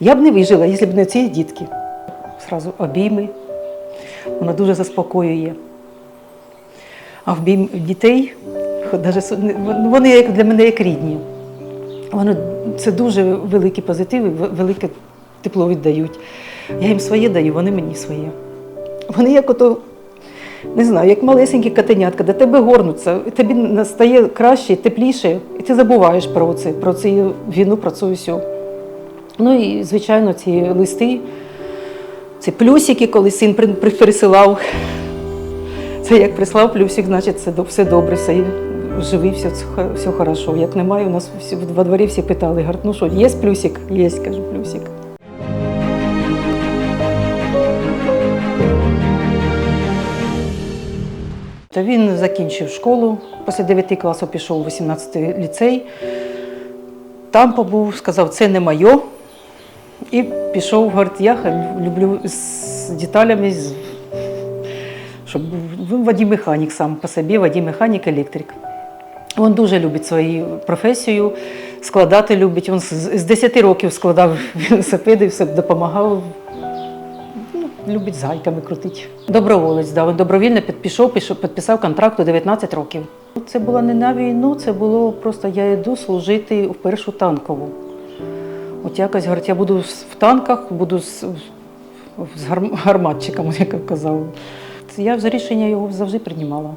Я б не вижила, якщо б не ці дітки. Сразу обійми. Вона дуже заспокоює. А обійм дітей, вони для мене як рідні. Вони, це дуже великі позитиви, велике тепло віддають. Я їм своє даю, вони мені своє. Вони як ото, не знаю, як малесенькі котенятка, до тебе горнуться, тобі настає краще, тепліше, і ти забуваєш про це, про цю війну, про це все. Ну і, звичайно, ці листи, ці плюсики, коли син при- при- присилав. Це як прислав плюсик, значить це все добре, все живий, все, все хорошо. Як немає, у нас всі, во дворі всі питали, говорять, ну що, є плюсик? Є, кажу, плюсик. Та він закінчив школу, після 9 класу пішов у 18 ліцей. Там побув, сказав, це не моє. І пішов, говорить, я люблю з деталями, щоб був водій-механік сам по собі, водій-механік, електрик. Він дуже любить свою професію, складати любить. Він з з 10 років складав велосипеди, все допомагав. Ну, любить з гайками крутити. Доброволець, да. Він добровільно під- пішов, пішов, підписав контракт у 19 років. Це було не на війну, це було просто я йду служити в першу танкову. От якось говорить, я буду в танках, буду з, з гар- гарматчиком, як я казав. Я вже рішення його завжди приймала.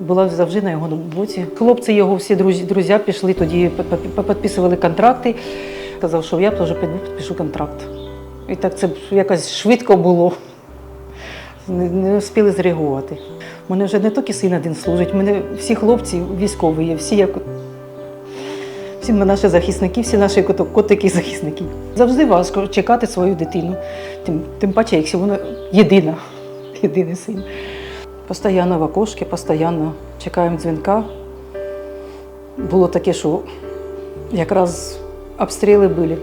Була завжди на його боці. Хлопці його всі друзі, друзі пішли тоді, підписували контракти. Казав, що я теж піду підпишу контракт. І так це якось швидко було. Не, не встигли зреагувати. У мене вже не тільки син один служить, у мене всі хлопці військові всі як всі ми наші захисники, всі наші котики захисники. Завжди важко чекати свою дитину. Тим, тим паче, якщо вона єдина, єдиний син. Постоянно в окошці, постійно чекаємо дзвінка. Було таке, що якраз обстріли були.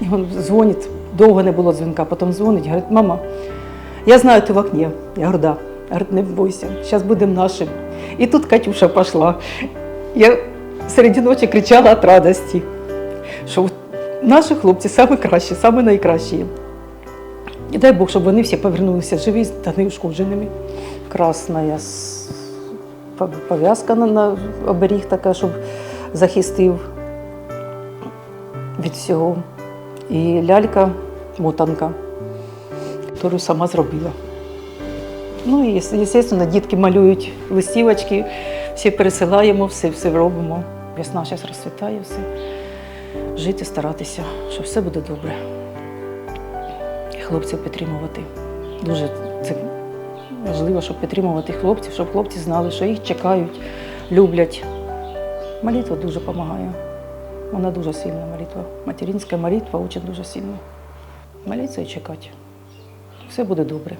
І він дзвонить, довго не було дзвінка, потім дзвонить, говорить, мама, я знаю, ти в окні. Я говорю, да. Говорить, не бойся, зараз будемо нашим. І тут Катюша пішла. Я серед ночі кричала від радості, що наші хлопці самі кращі, самі найкращі. І дай Бог, щоб вони всі повернулися живі та неушкодженими. Красна пов'язка на оберіг така, щоб захистив від всього. І лялька, мотанка, яку сама зробила. Ну і, звісно, дітки малюють листівочки, всі пересилаємо, все, все робимо. Весна зараз розцвітає, все. Жити, старатися, що все буде добре. І хлопців підтримувати. Дуже це важливо, щоб підтримувати хлопців, щоб хлопці знали, що їх чекають, люблять. Молитва дуже допомагає. Вона дуже сильна молитва. Материнська молитва дуже дуже сильна. Молитися і чекати. Все буде добре.